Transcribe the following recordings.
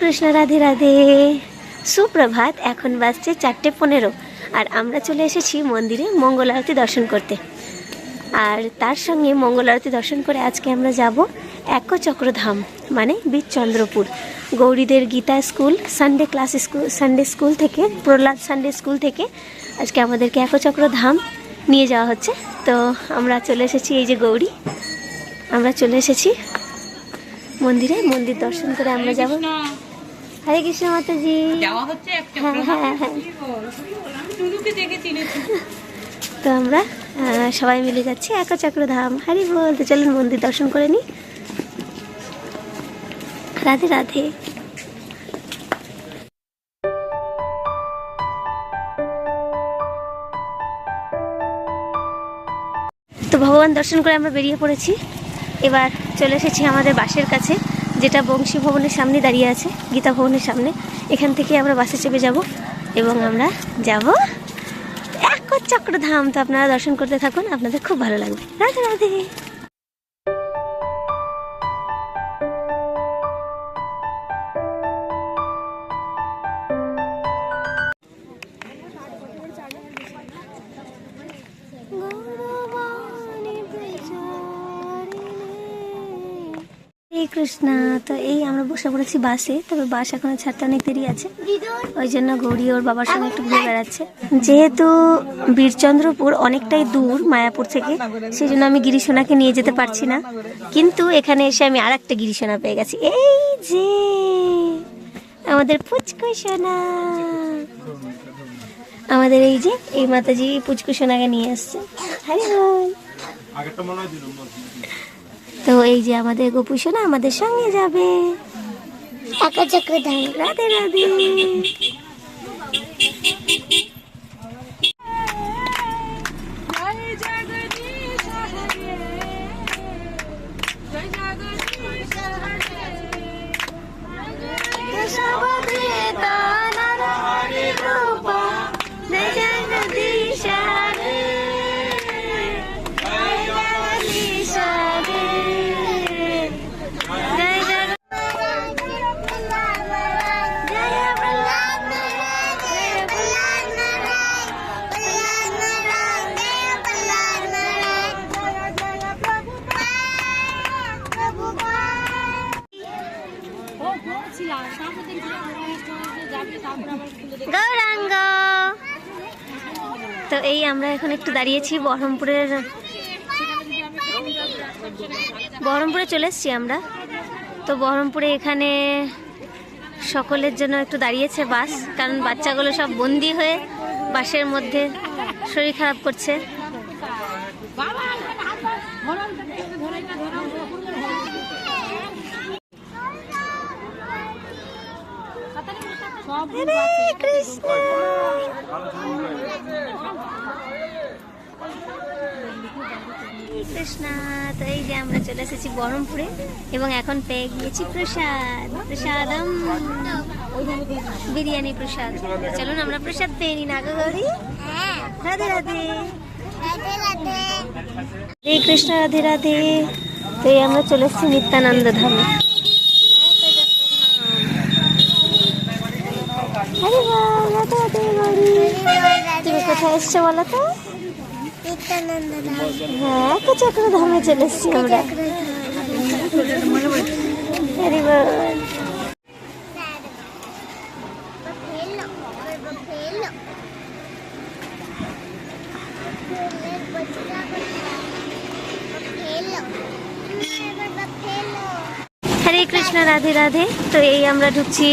কৃষ্ণ, রাধে রাধে। সুপ্রভাত, এখন বাজছে চারটে পনেরো, আর আমরা চলে এসেছি মন্দিরে মঙ্গল আরতি দর্শন করতে। আর তার সঙ্গে মঙ্গল আরতি দর্শন করে আজকে আমরা যাব একচক্রধাম মানে Birchandrapur. গৌরীদের Gita school, Sunday class school, Sunday school থেকে, প্রহ্লাদ সানডে স্কুল থেকে আজকে আমাদেরকে একচক্রধাম নিয়ে যাওয়া হচ্ছে। তো আমরা চলে এসেছি এই যে গৌরী, আমরা চলে এসেছি মন্দিরে মন্দির দর্শন করে আমরা যাব। হরে কৃষ্ণ মাতাজি। হ্যাঁ হ্যাঁ হ্যাঁ। তো আমরা সবাই মিলে যাচ্ছি একচক্র ধাম। হারি বলতে চলুন মন্দির দর্শন করে নি। রাধে রাধে। তো ভগবান দর্শন করে আমরা বেরিয়ে পড়েছি। এবার চলে এসেছি আমাদের বাসের কাছে, যেটা বংশী ভবনের সামনে দাঁড়িয়ে আছে, গীতা ভবনের সামনে। এখান থেকে আমরা বাসে চেপে যাব এবং আমরা যাব এক চক্রধাম তো আপনারা দর্শন করতে থাকুন, আপনাদের খুব ভালো লাগবে। রাধে রাধে। কৃষ্ণা, তো এই আমরা বসে পড়েছি বাসে, তবে বাস এখনও ছাড়তে অনেক দেরি আছে। ওই জন্য গৌরী ওর বাবার সঙ্গে একটু ঘুরে বেড়াচ্ছে। যেহেতু বীরচন্দ্রপুর অনেকটাই দূর মায়াপুর থেকে সেই জন্য আমি গিরিশোনাকে নিয়ে যেতে পারছি না। কিন্তু এখানে এসে আমি আর একটা গিরিশোনা পেয়ে গেছি। এই যে, আমাদের পুচকু সোনা। আমাদের এই যে, এই মাতাজি পুচকু সোনাকে নিয়ে আসছে। হ্যাঁ তো এই যে আমাদের গোপু সোনা আমাদের সঙ্গে যাবে। রাধে রাধে। গৌরাঙ্গ! তো এই আমরা এখন একটু দাঁড়িয়েছি বহরমপুরের বহরমপুরে চলে এসেছি আমরা। তো বহরমপুরে এখানে সকলের জন্য একটু দাঁড়িয়েছে বাস কারণ বাচ্চাগুলো সব বন্দি হয়ে বাসের মধ্যে শরীর খারাপ করছে। হরে কৃষ্ণ কৃষ্ণ তো এই যে আমরা চলে এসেছি বহরমপুরে এবং এখন পেয়ে গিয়েছি প্রসাদ। প্রসাদম বিরিয়ানি প্রসাদ। চলুন আমরা প্রসাদ পেয়ে নিই না গো গৌরী। রাধে রাধে। হরে কৃষ্ণ, রাধে রাধে। তো এই আমরা চলে এসেছি নিত্যানন্দ ধামে। বল, রাধে রাধে গৌরী তুমি কোথায় এসছো বলো তো? হ্যাঁ চক্র ধামে চলে এসেছি? আমরা বল। হরে কৃষ্ণ রাধে রাধে। তো এই আমরা ঢুকছি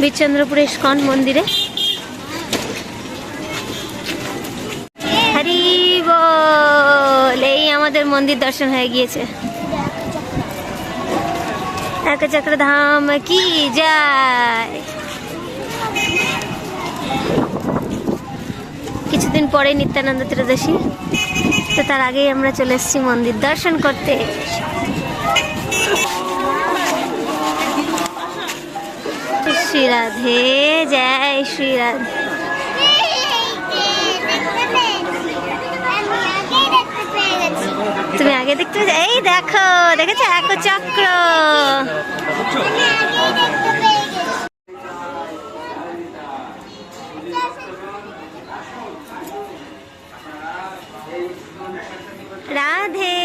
বীরচন্দ্রপুর ইস্কন মন্দিরে। হরি এই আমাদের মন্দির দর্শন হয়ে গিয়েছে। একচক্র ধাম কি যায়? কিছুদিন পরে নিত্যানন্দ ত্রয়োদশী, তো তার আগেই আমরা চলে এসেছি মন্দির দর্শন করতে। শ্রী রাধে জয় শ্রী রাধে তুমি আগে দেখতে এই দেখো দেখেছ? এক চক্র। রাধে।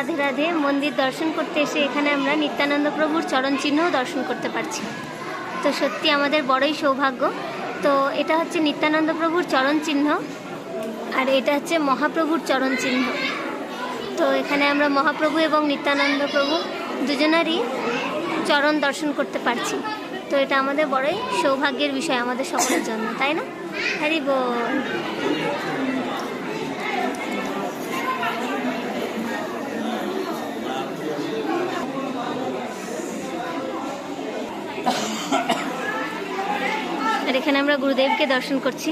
রাধে রাধে, মন্দির দর্শন করতে এসে এখানে আমরা নিত্যানন্দ প্রভুর চরণ চিহ্নও দর্শন করতে পারছি। তো সত্যি আমাদের বড়ই সৌভাগ্য। তো এটা হচ্ছে নিত্যানন্দ প্রভুর চরণ চিহ্ন আর এটা হচ্ছে মহাপ্রভুর চরণ চিহ্ন তো এখানে আমরা মহাপ্রভু এবং নিত্যানন্দ প্রভু দুজনারই চরণ দর্শন করতে পারছি। তো এটা আমাদের বড়ই সৌভাগ্যের বিষয় আমাদের সকলের জন্য, তাই না? হরি বল। আর এখানে আমরা গুরুদেবকে দর্শন করছি।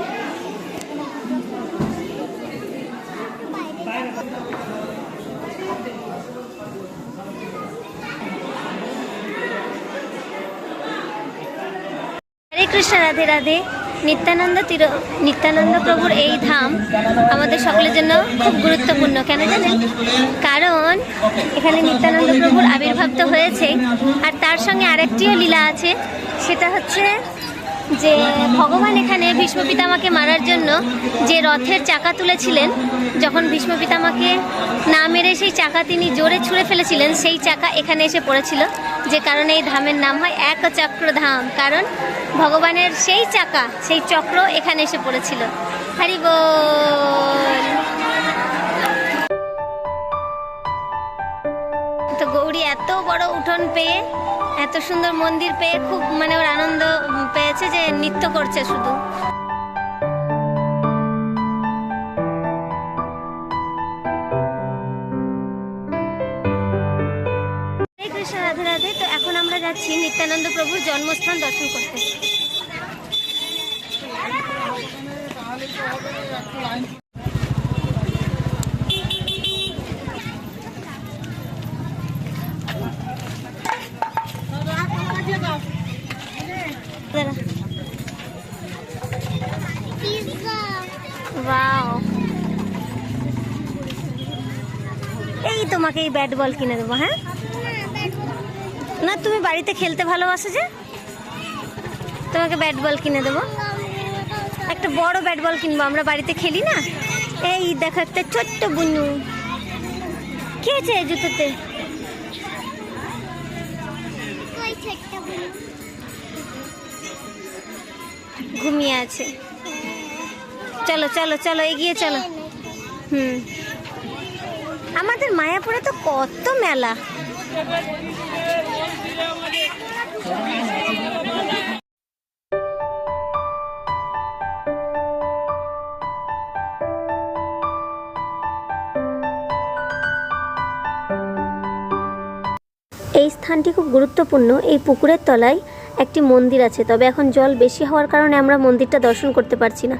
কৃষ্ণ, রাধে রাধে। নিত্যানন্দ তীর, নিত্যানন্দ প্রভুর এই ধাম আমাদের সকলের জন্য খুব গুরুত্বপূর্ণ, কেন জানেন? কারণ এখানে নিত্যানন্দ প্রভুর আবির্ভাব তো হয়েছে, আর তার সঙ্গে আরেকটিও লীলা আছে, সেটা হচ্ছে যে ভগবান এখানে ভীষ্ম পিতামাকে মারার জন্য যে রথের চাকা তুলেছিলেন, যখন ভীষ্ম পিতামাকে না মেরে সেই চাকা তিনি জোরে ছুঁড়ে ফেলেছিলেন, সেই চাকা এখানে এসে পড়েছিল। যে কারণে এই ধামের নাম হয় এক চক্র ধাম কারণ ভগবানের সেই চাকা, সেই চক্র এখানে এসে পড়েছিল। হরি বল। তো গৌরী এত বড় উঠোন পেয়ে এত সুন্দর মন্দির পেয়ে খুব মানে ওর আনন্দ পেয়েছে যে নৃত্য করছে শুধু। কৃষ্ণ, রাধে রাধে। তো এখন আমরা যাচ্ছি নিত্যানন্দ প্রভুর জন্মস্থান দর্শন করতে। এই ব্যাট বল কিনে দেবো হ্যাঁ? না, তুমি বাড়িতে খেলতে ভালোবাসো যে? তোমাকে ব্যাট বল কিনে দেবো। একটা বড় ব্যাট বল কিনবো, আমরা বাড়িতে খেলি না? এই দেখো একটা ছোট্ট বুনু। কি আছে জুতোতে? ঘুমিয়ে আছে। চলো চলো চলো, এগিয়ে চলো। হুম। আমাদের মায়াপুরে তো কত মেলা। এই স্থানটি খুব গুরুত্বপূর্ণ। এই পুকুরের তলায় একটি মন্দির আছে। তবে এখন জল বেশি হওয়ার কারণে আমরা মন্দিরটা দর্শন করতে পারছি না।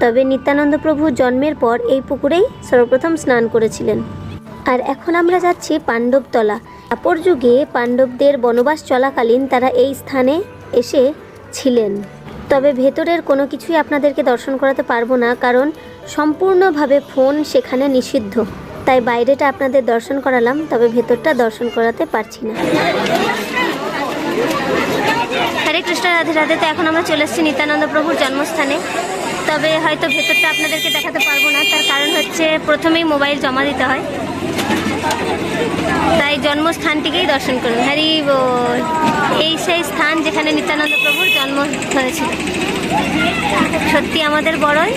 তবে নিত্যানন্দ প্রভু জন্মের পর এই পুকুরেই সর্বপ্রথম স্নান করেছিলেন। আর এখন আমরা যাচ্ছি পাণ্ডবতলা। অপর যুগে পাণ্ডবদের বনবাস চলাকালীন তারা এই স্থানে এসে ছিলেন। তবে ভেতরের কোনো কিছুই আপনাদেরকে দর্শন করাতে পারব না, কারণ সম্পূর্ণভাবে ফোন সেখানে নিষিদ্ধ। তাই বাইরেটা আপনাদের দর্শন করালাম, তবে ভেতরটা দর্শন করাতে পারছি না। হরে কৃষ্ণ, রাধে রাধে। তো এখন আমরা চলে এসেছি নিত্যানন্দ প্রভুর জন্মস্থানে। তবে হয়তো ভেতরটা আপনাদেরকে দেখাতে পারব না, তার কারণ হচ্ছে প্রথমেই মোবাইল জমা দিতে হয়। তাই জন্মস্থানটিকেই দর্শন করুন। হরি বল এই সেই স্থান যেখানে নিত্যানন্দ প্রভুর জন্ম হয়েছিল। সত্যি আমাদের বড়ই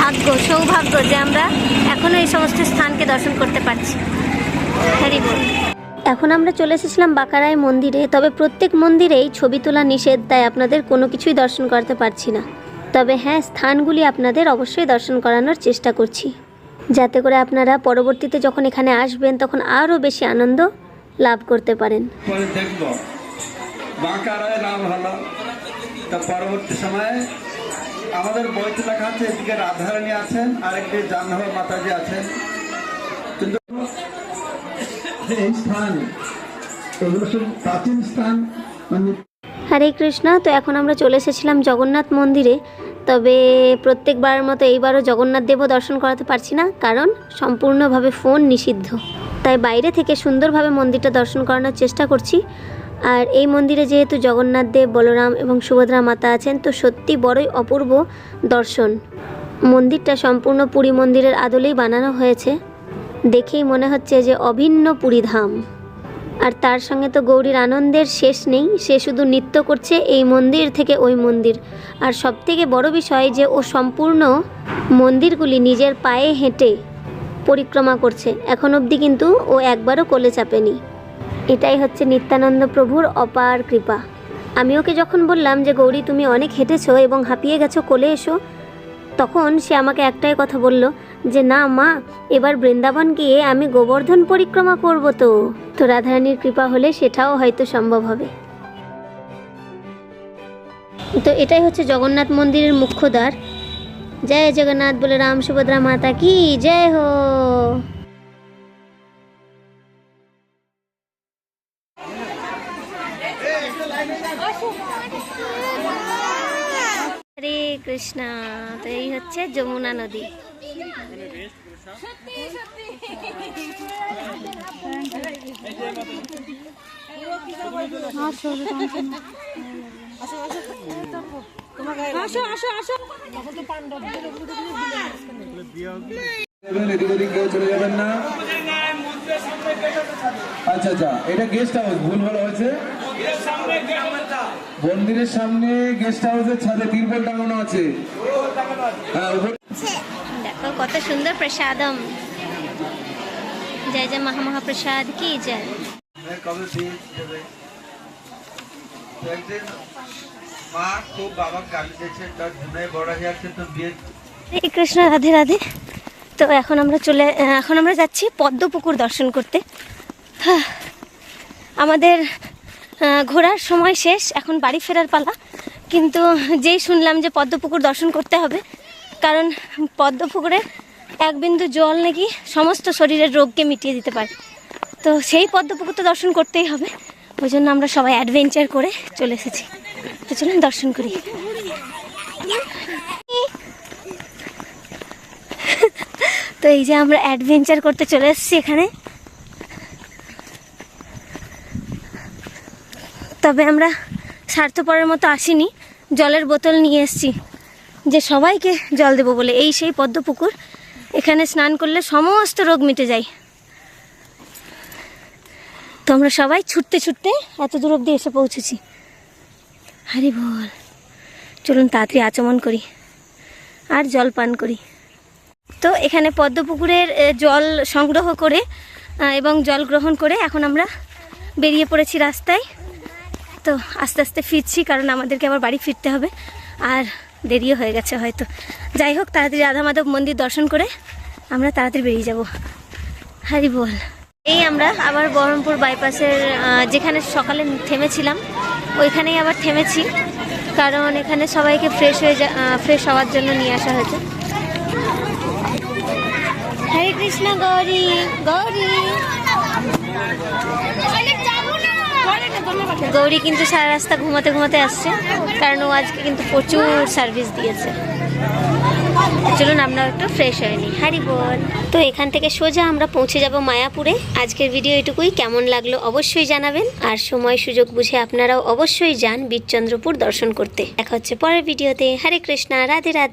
ভাগ্য, সৌভাগ্য যে আমরা এখনও এই সমস্ত স্থানকে দর্শন করতে পারছি। হরি বল এখন আমরা চলে এসেছিলাম বাকারায় মন্দিরে, তবে প্রত্যেক মন্দিরেই ছবি তোলা নিষেধ, তাই আপনাদের কোনো কিছুই দর্শন করতে পারছি না। তবে হ্যাঁ স্থানগুলি আপনাদের অবশ্যই দর্শন করানোর চেষ্টা করছি। যাতে করে আপনারা পরবর্তীতে যখন এখানে আসবেন, তখন আরও বেশি আনন্দ লাভ করতে পারেন। আমাদের বইতে লেখা আছে, এদিকে রাধারানী আছেন আর একটি জাহ্নব মাতাজি আছেন। কিন্তু এই স্থান এগুলো প্রাচীন স্থান মানে হরে কৃষ্ণ। তো এখন আমরা চলে এসেছিলাম জগন্নাথ মন্দিরে। তবে প্রত্যেকবারের মতো এইবারও জগন্নাথ দেবও দর্শন করাতে পারছি না, কারণ সম্পূর্ণভাবে ফোন নিষিদ্ধ। তাই বাইরে থেকে সুন্দরভাবে মন্দিরটা দর্শন করানোর চেষ্টা করছি। আর এই মন্দিরে যেহেতু জগন্নাথ দেব, বলরাম এবং সুভদ্রা মাতা আছেন, তো সত্যি বড়ই অপূর্ব দর্শন। মন্দিরটা সম্পূর্ণ পুরী মন্দিরের আদলেই বানানো হয়েছে। দেখেই মনে হচ্ছে যে অভিন্ন পুরীধাম আর তার সঙ্গে তো গৌরীর আনন্দের শেষ নেই, সে শুধু নৃত্য করছে এই মন্দির থেকে ওই মন্দির। আর সবথেকে বড় বিষয় যে ও সম্পূর্ণ মন্দিরগুলি নিজের পায়ে হেঁটে পরিক্রমা করছে। এখন অবধি কিন্তু ও একবারও কোলে চাপেনি। এটাই হচ্ছে নিত্যানন্দ প্রভুর অপার কৃপা। আমি ওকে যখন বললাম যে, গৌরী, তুমি অনেক হেঁটেছো এবং হাঁপিয়ে গেছো, কোলে এসো। তখন সে আমাকে একটাই কথা বলল যে, না মা, এবার বৃন্দাবন গিয়ে আমি গোবর্ধন পরিক্রমা করব তো। তো রাধারানীর কৃপা হলে সেটাও হয়তো সম্ভব হবে। তো এটাই হচ্ছে জগন্নাথ মন্দিরের মুখ্য দ্বার। জয় জগন্নাথ বলে রাম সুভদ্রা মাতা কি? জয় হো। কৃষ্ণা, তো এই হচ্ছে যমুনা নদী। চলে না আচ্ছা আচ্ছা এটা গেস্ট হাউস ভুল ভালো হয়েছে। মন্দিরের সামনে গেস্ট হাউসের ছাদে তিরপল টাঙানো আছে। হ্যাঁ দেখো কত সুন্দর প্রসাদম। জয় জয় মহা মহামহাপ্রসাদ কি জয়। কবে বিয়ে দেবে তো একদিন মা খুব বাবা গালি দিয়েছে তার জুনাই বড় হয়ে যাচ্ছে তো বিয়ে কৃষ্ণ রাধে রাধে। তো এখন আমরা চলে এখন আমরা যাচ্ছি পদ্মপুকুর দর্শন করতে। আমাদের ঘোরার সময় শেষ, এখন বাড়ি ফেরার পালা। কিন্তু যেই শুনলাম যে পদ্মপুকুর দর্শন করতে হবে, কারণ পদ্মপুকুরে এক বিন্দু জল নাকি সমস্ত শরীরের রোগকে মিটিয়ে দিতে পারে। তো সেই পদ্মপুকুর তো দর্শন করতেই হবে, ওই জন্য আমরা সবাই অ্যাডভেঞ্চার করে চলে এসেছি। তো চলুন দর্শন করি। তো এই যে আমরা অ্যাডভেঞ্চার করতে চলে এসেছি এখানে। তবে আমরা স্বার্থপরের মতো আসিনি। জলের বোতল নিয়ে এসেছি। যে সবাইকে জল দেবো বলে। এই সেই পদ্মপুকুর। এখানে স্নান করলে সমস্ত রোগ মিটে যায়। তো আমরা সবাই ছুটতে ছুটতে এত দূর অব্দি এসে পৌঁছেছি। হারি বল। চলুন তাড়াতাড়ি আচমন করি। আর জল পান করি। তো এখানে পদ্মপুকুরের এ, জল সংগ্রহ করে এবং জল গ্রহণ করে এখন আমরা বেরিয়ে পড়েছি রাস্তায়। তো আস্তে আস্তে ফিরছি, কারণ আমাদেরকে আবার বাড়ি ফিরতে হবে। আর দেরিও হয়ে গেছে হয়তো। যাই হোক, তাড়াতাড়ি রাধা মাধব মন্দির দর্শন করে আমরা তাড়াতাড়ি বেরিয়ে যাব। হারি বল। এই আমরা আবার বহরমপুর বাইপাসের যেখানে সকালে থেমেছিলাম, ওইখানেই আবার থেমেছি। কারণ এখানে সবাইকে ফ্রেশ হয়ে ফ্রেশ হওয়ার জন্য নিয়ে আসা হয়েছে। হরে কৃষ্ণ, গৌরী গৌরী। গৌরী কিন্তু সারা রাস্তা ঘুমাতে ঘুমাতে আসছে, কারণ ও আজকে কিন্তু প্রচুর সার্ভিস দিয়েছে। চলুন আমরা একটু ফ্রেশ হয়নি হারি বল তো এখান থেকে সোজা আমরা পৌঁছে যাব মায়াপুরে। আজকের ভিডিও এটুকুই। কেমন লাগল অবশ্যই জানাবেন। আর সময় সুযোগ বুঝে আপনারাও অবশ্যই যান বীরচন্দ্রপুর দর্শন করতে। দেখা হচ্ছে পরের ভিডিওতে হরে কৃষ্ণা, রাধে রাধে।